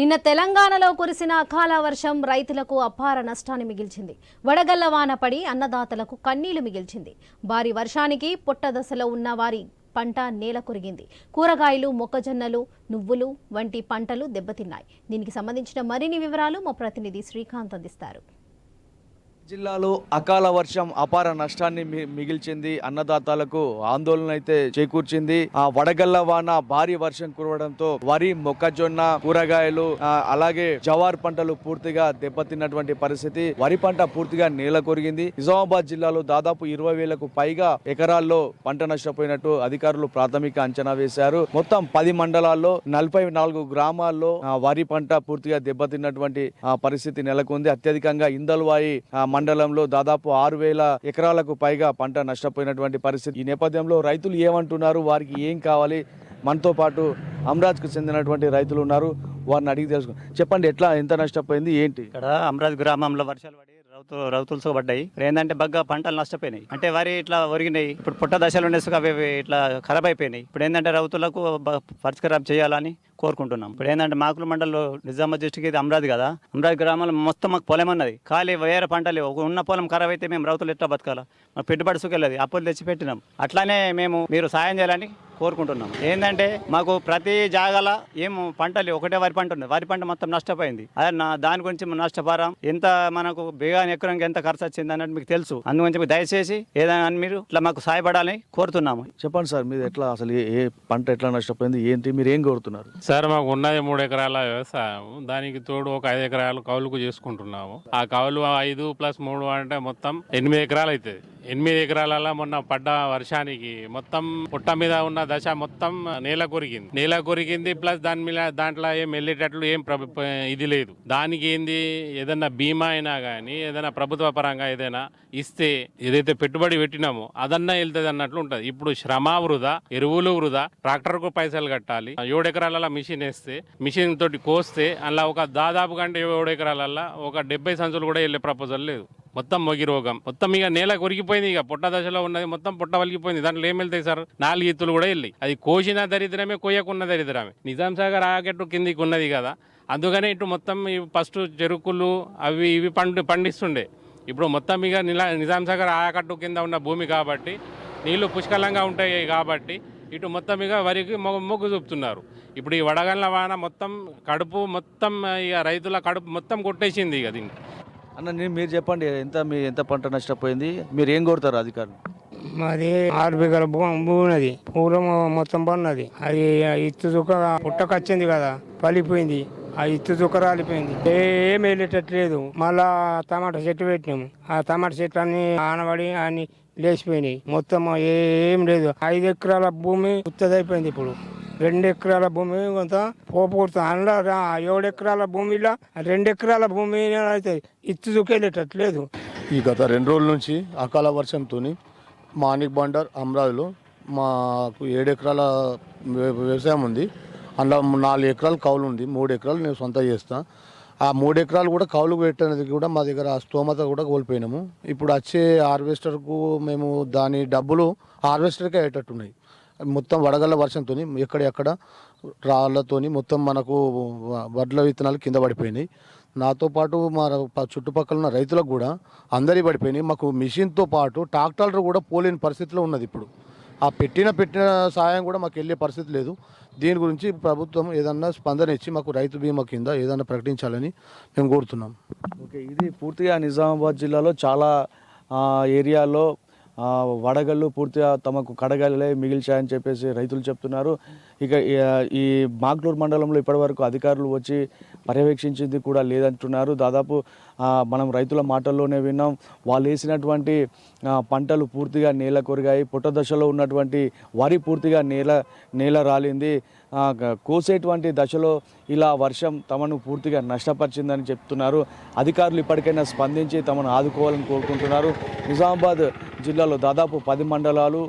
నిన్న తెలంగాణలో కురిసిన అకాల వర్షం రైతులకు అపార నష్టాన్ని మిగిల్చింది. వడగళ్ళ వాన పడి అన్నదాతలకు కన్నీళ్ళు మిగిల్చింది. భారీ వర్షానికి పుట్టదశలో ఉన్న వారి పంట నేల కొరిగింది. కూరగాయలు మొక్కజొన్నలు నువ్వులు వంటి పంటలు దెబ్బతిన్నాయి. దీనికి సంబంధించిన మరిన్ని వివరాలు మా ప్రతినిధి శ్రీకాంత్ అందిస్తారు. జిల్లాలో అకాల వర్షం అపార నష్టాన్ని మిగిల్చింది. అన్నదాతలకు ఆందోళన అయితే చేకూర్చింది. ఆ వడగళ్ళ వాన భారీ వర్షం కురవడంతో వరి మొక్కజొన్న కూరగాయలు అలాగే జవార్ పంటలు పూర్తిగా దెబ్బతిన్నటువంటి పరిస్థితి. వరి పంట పూర్తిగా నేల కొరిగింది. నిజామాబాద్ జిల్లాలో దాదాపు ఇరవై వేలకు పైగా ఎకరాల్లో పంట నష్టపోయినట్టు అధికారులు ప్రాథమిక అంచనా వేశారు. మొత్తం పది మండలాల్లో నలభై నాలుగు గ్రామాల్లో వరి పంట పూర్తిగా దెబ్బతిన్నటువంటి ఆ, పరిస్థితి నెలకొంది. అత్యధికంగా ఇందల్వాయి మండలంలో దాదాపు ఆరు వేల ఎకరాలకు పైగా పంట నష్టపోయినటువంటి పరిస్థితి. ఈ నేపథ్యంలో రైతులు ఏమంటున్నారు? వారికి ఏం కావాలి? మనతో పాటు అమరాజ్కు చెందినటువంటి రైతులు ఉన్నారు. వారిని అడిగి తెలుసుకో చెప్పండి ఎట్లా? ఎంత నష్టపోయింది? ఏంటి? ఇక్కడ అమరాజ్ గ్రామంలో వర్షాలు పడి రౌతు రౌతులు పడ్డాయి. ఏంటంటే బగ్గా పంటలు నష్టపోయినాయి. అంటే వరి ఇట్లా ఒరిగినాయి. ఇప్పుడు పుట్ట దశలు ఉండేసి అవి ఇట్లా ఖరాబ్ అయిపోయినాయి. ఇప్పుడు ఏంటంటే రౌతులకు పరిష్కారం చేయాలని కోరుకుంటున్నాం. ఇప్పుడు ఏంటంటే మాకుల మండలంలో నిజామాబాద్ డిస్టిక్ ఇది అమరాజ్ కదా. అమరావతి గ్రామంలో మొత్తం మాకు పొలం అన్నది. ఖాళీ వేరే పంటలు ఒక ఉన్న పొలం ఖరాబ్ అయితే మేము రైతులు ఎట్లా బతకాలా? మాకు పెట్టుబడి సుఖలేదు అప్పులు తెచ్చి పెట్టినాం అట్లానే మేము మీరు సాయం చేయాలని కోరుకుంటున్నాం. ఏంటంటే మాకు ప్రతి జాగాల ఏం పంటలు ఒకటే వరి పంట ఉంది వరి పంట మొత్తం నష్టపోయింది. అదే నా దాని గురించి నష్టపోరాం. ఎంత మనకు బిగాని ఎకరానికి ఎంత ఖర్చు వచ్చింది అన్నట్టు మీకు తెలుసు. అందుగురించి మీకు దయచేసి ఏదైనా మీరు ఇట్లా మాకు సహాయపడాలని కోరుతున్నాము. చెప్పండి సార్ మీరు ఎట్లా అసలు ఏ పంట ఎట్లా నష్టపోయింది? ఏంటి? మీరు ఏం కోరుతున్నారు? సార్ మాకు ఉన్నది మూడు ఎకరాల వ్యవసాయం. దానికి తోడు ఒక ఐదు ఎకరాలు కౌలుకు చేసుకుంటున్నాము. ఆ కౌలు ఐదు ప్లస్ మూడు అంటే మొత్తం ఎనిమిది ఎకరాలు అవుతుంది ఎనిమిది ఎకరాలలో మొన్న పడ్డ వర్షానికి మొత్తం పుట్ట మీద ఉన్న దశ మొత్తం నేల కొరికింది నేల కొరికింది ప్లస్ దాని మీద దాంట్లో ఏం వెళ్ళేటట్లు ఏం ఇది లేదు. దానికి ఏంది? ఏదైనా బీమా అయినా కానీ ఏదైనా ప్రభుత్వ పరంగా ఏదైనా ఇస్తే ఏదైతే పెట్టుబడి పెట్టినామో అదన్నా వెళ్తుంది అన్నట్లు ఉంటుంది. ఇప్పుడు శ్రమ వృధా ఎరువులు వృధా ట్రాక్టర్కు పైసలు కట్టాలి. ఏడు ఎకరాలలో మిషన్ వేస్తే మిషన్ తోటి కోస్తే అలా ఒక దాదాపు కంటే ఏడు ఎకరాలల్లో ఒక డెబ్బై సంచులు కూడా వెళ్ళే ప్రపోజల్ లేదు. మొత్తం మొగి రోగం. మొత్తం ఇక నేల కొరికిపోయింది ఇక. పుట్ట దశలో ఉన్నది. మొత్తం పుట్ట వలిగిపోయింది దాంట్లో ఏం వెళ్తాయి సార్? నాలుగు ఇత్తులు కూడా వెళ్ళి అది కోసిన దరిద్రమే కోయకున్న దరిద్రమే. నిజాం సాగర్ ఆకెట్టు కిందికి ఉన్నది కదా. అందుకనే ఇటు మొత్తం ఫస్ట్ చెరుకులు అవి ఇవి పండు పండిస్తుండే. ఇప్పుడు మొత్తం ఇక నిజాం సాగర్ ఆకట్టు కింద ఉన్న భూమి కాబట్టి నీళ్ళు పుష్కలంగా ఉంటాయి కాబట్టి ఇటు మొత్తం ఇక వరికి మొగ్గు మొగ్గు చూపుతున్నారు. ఇప్పుడు ఈ వడగండ్ల వాన మొత్తం కడుపు మొత్తం ఇక రైతుల కడుపు మొత్తం కొట్టేసింది ఇక దీన్ని. అన్న నేను మీరు చెప్పండి ఎంత మీ ఎంత పంట నష్టపోయింది? మీరు ఏం కోరుతారు అధికారులు? మాది ఆరు బిగల భూమి భూమి ఉన్నది పూలం మొత్తం పన్నది అది ఆ ఇత్తు చుక్క పుట్టకొచ్చింది కదా పలిపోయింది ఆ ఇత్తు చుక్క రాలిపోయింది. ఏం వెళ్ళేటట్లేదు మళ్ళా టమాటా చెట్టు పెట్టినాము ఆ టమాటా చెట్లు అన్ని ఆనబడి అన్ని లేచిపోయినాయి. మొత్తం ఏం లేదు. ఐదు ఎకరాల భూమి ఉత్తదైపోయింది ఇప్పుడు. రెండు ఎకరాల భూమి కొంత పోపుడుతుంది అందులో ఏడు ఎకరాల భూమిలో రెండు ఎకరాల భూమి అయితే ఇత్తు చుక్క ఈ గత రెండు రోజుల నుంచి అకాల వర్షంతో మాణిక్ బండర్ అమరావతిలో మాకు ఏడు ఎకరాల వ్యవసాయం ఉంది. అందులో నాలుగు ఎకరాలు కౌలు ఉంది. మూడు ఎకరాలు నేను సొంత చేస్తా. ఆ మూడు ఎకరాలు కూడా కౌలు పెట్టడానికి కూడా మా దగ్గర స్తోమత కూడా కోల్పోయినాము. ఇప్పుడు వచ్చే హార్వెస్టర్కు మేము దాని డబ్బులు హార్వెస్టర్కే అయ్యేటట్టున్నాయి. మొత్తం వడగల్ల వర్షంతో ఎక్కడెక్కడ రాళ్ళతోని మొత్తం మనకు వడ్ల విత్తనాలు కింద పడిపోయినాయి. నాతో పాటు మా చుట్టుపక్కల ఉన్న రైతులకు కూడా అందరి పడిపోయినాయి. మాకు మిషన్తో పాటు ట్రాక్టర్లు కూడా పోలేని పరిస్థితిలో ఉన్నది ఇప్పుడు. ఆ పెట్టిన పెట్టిన సాయం కూడా మాకు వెళ్ళే పరిస్థితి లేదు. దీని గురించి ప్రభుత్వం ఏదన్నా స్పందన ఇచ్చి మాకు రైతు బీమా కింద ఏదన్నా ప్రకటించాలని మేము కోరుతున్నాం. ఓకే ఇది పూర్తిగా నిజామాబాద్ జిల్లాలో చాలా ఏరియాలో ఏరియాల్లో వడగళ్ళు పూర్తిగా తమకు కడగలే మిగిల్చాయని చెప్పేసి రైతులు చెప్తున్నారు. ఇక ఈ- ఈ మాగ్లూరు మండలంలో ఇప్పటివరకు అధికారులు వచ్చి పర్యవేక్షించింది కూడా లేదంటున్నారు. దాదాపు మనం రైతుల మాటల్లోనే విన్నాం. వాళ్ళు వేసినటువంటి పంటలు పూర్తిగా నేల కొరిగాయి. పుట్ట దశలో ఉన్నటువంటి వరి పూర్తిగా నేల నేల రాలింది. కోసేటువంటి దశలో ఇలా వర్షం తమను పూర్తిగా నష్టపరిచిందని చెప్తున్నారు. అధికారులు ఇప్పటికైనా స్పందించి తమను ఆదుకోవాలని కోరుకుంటున్నారు. నిజామాబాద్ జిల్లాలో దాదాపు పది మండలాలు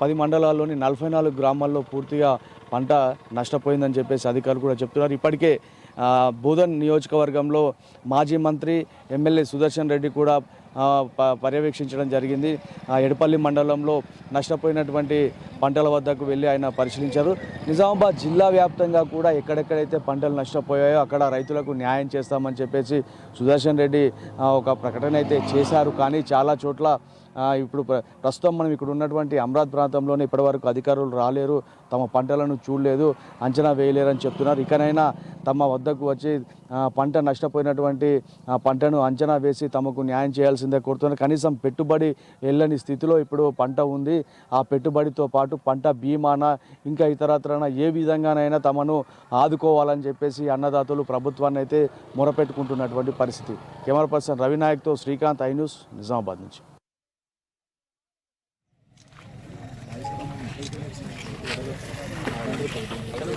పది మండలాల్లోని నలభై నాలుగు గ్రామాల్లో పూర్తిగా పంట నష్టపోయిందని చెప్పేసి అధికారులు కూడా చెప్తున్నారు. ఇప్పటికే బోధన్ నియోజకవర్గంలో మాజీ మంత్రి ఎమ్మెల్యే సుదర్శన్ రెడ్డి కూడా ప- పర్యవేక్షించడం జరిగింది. ఎడపల్లి మండలంలో నష్టపోయినటువంటి పంటల వద్దకు వెళ్ళి ఆయన పరిశీలించారు. నిజామాబాద్ జిల్లా వ్యాప్తంగా కూడా ఎక్కడెక్కడైతే పంటలు నష్టపోయాయో అక్కడ రైతులకు న్యాయం చేస్తామని చెప్పేసి సుదర్శన్ రెడ్డి ఒక ప్రకటన అయితే చేశారు. కానీ చాలా చోట్ల ఇప్పుడు ప్రస్తుతం మనం ఇక్కడ ఉన్నటువంటి అమరావతి ప్రాంతంలోనే ఇప్పటివరకు అధికారులు రాలేరు తమ పంటలను చూడలేదు అంచనా వేయలేరని చెప్తున్నారు. ఇకనైనా తమ వద్దకు వచ్చి పంట నష్టపోయినటువంటి పంటను అంచనా వేసి తమకు న్యాయం చేయాల్సిందే కోరుతున్నారు. కనీసం పెట్టుబడి వెళ్ళని స్థితిలో ఇప్పుడు పంట ఉంది. ఆ పెట్టుబడితో పాటు పంట బీమాన ఇంకా ఇతరత్రన ఏ విధంగానైనా తమను ఆదుకోవాలని చెప్పేసి అన్నదాతలు ప్రభుత్వాన్ని అయితే మొరపెట్టుకుంటున్నటువంటి పరిస్థితి. కెమెరా పర్సన్ రవినాయక్తో శ్రీకాంత్ ఐ న్యూస్ నిజామాబాద్ నుంచి.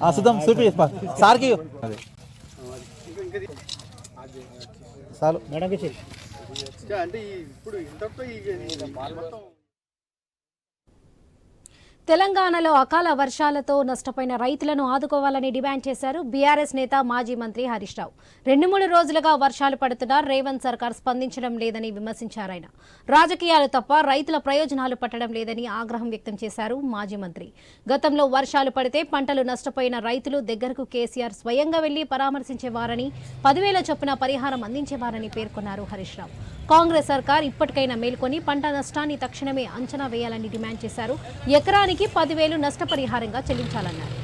ఆ, సుద్దం చూపి సార్కి అదే చాలు మేడంకి చెయ్యి తెలంగాణలో అకాల వర్షాలతో నష్టపోయిన రైతులను ఆదుకోవాలని డిమాండ్ చేశారు బీఆర్ఎస్ నేత మాజీ మంత్రి హరీష్ రావు. రెండు మూడు రోజులుగా వర్షాలు పడుతున్నా రేవంత్ సర్కార్ స్పందించడం లేదని విమర్శించారు ఆయన. రాజకీయాలు తప్ప రైతుల ప్రయోజనాలు పట్టడం లేదని ఆగ్రహం వ్యక్తం చేశారు మాజీ మంత్రి. గతంలో వర్షాలు పడితే పంటలు నష్టపోయిన రైతులు దగ్గరకు కేసీఆర్ స్వయంగా వెళ్ళి పరామర్శించేవారని పదివేల చొప్పున పరిహారం అందించేవారని పేర్కొన్నారు హరీష్ రావు. కాంగ్రెస్ సర్కార్ ఇప్పటికైనా మేల్కొని పంట నష్టాన్ని తక్షణమే అంచనా వేయాలని డిమాండ్ చేశారు. ఎకరానికి పదివేలు నష్టపరిహారంగా చెల్లించాలన్నారు.